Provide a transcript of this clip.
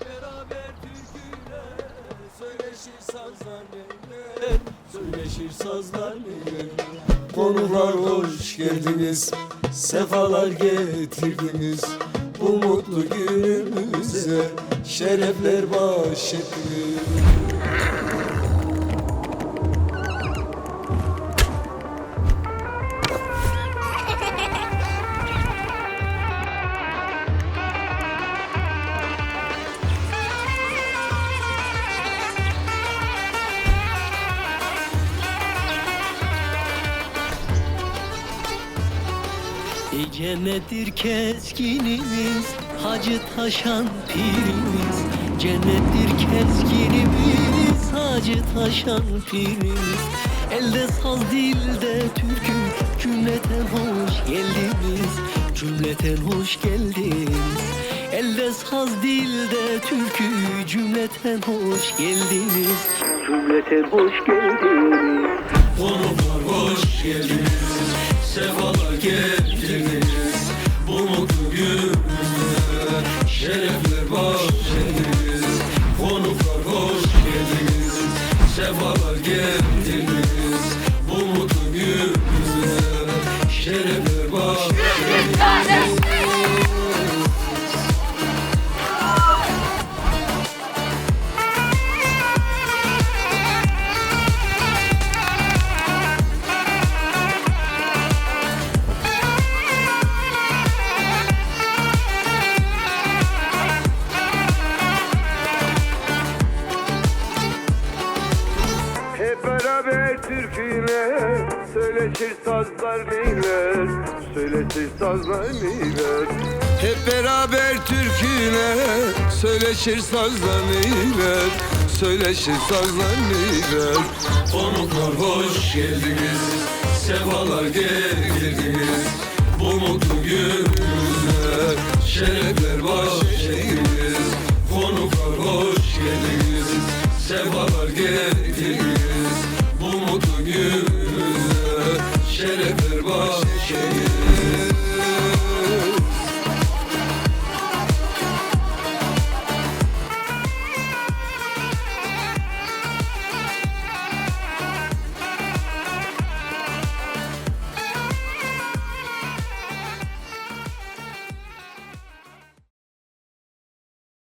beraber türküler Söyleşir sazlar neyler Söyleşir sazlar neyler Konuklar hoş geldiniz Sefalar getirdiniz. Bu mutlu günümüze Şerefler bahşettiniz Cennettir keskinimiz Hacı taşan pirimiz? Cennettir keskinimiz Hacı taşan pirimiz? Elde saz dilde türkü Cümleten hoş geldiniz. Cümleten hoş geldiniz. Elde saz dilde türkü Cümleten hoş geldiniz. Cümleten hoş geldiniz. Konuklar hoş geldiniz. Sefalar getirdiniz Şerefler bahşediniz Konuklar hoş geldiniz. Sefalar getirdiniz Bu mutlu günümüze. Şerefler bahşediniz Hep türküler Söyleşir sazlar neyler Söyleşir sazlar neyler Hep beraber türküler Söyleşir sazlar neyler Söyleşir sazlar neyler Konuklar hoş geldiniz Sefalar getirdiniz. Bu mutlu günümüze Şerefler bahşediniz Konuklar hoş geldiniz Sefalar Shake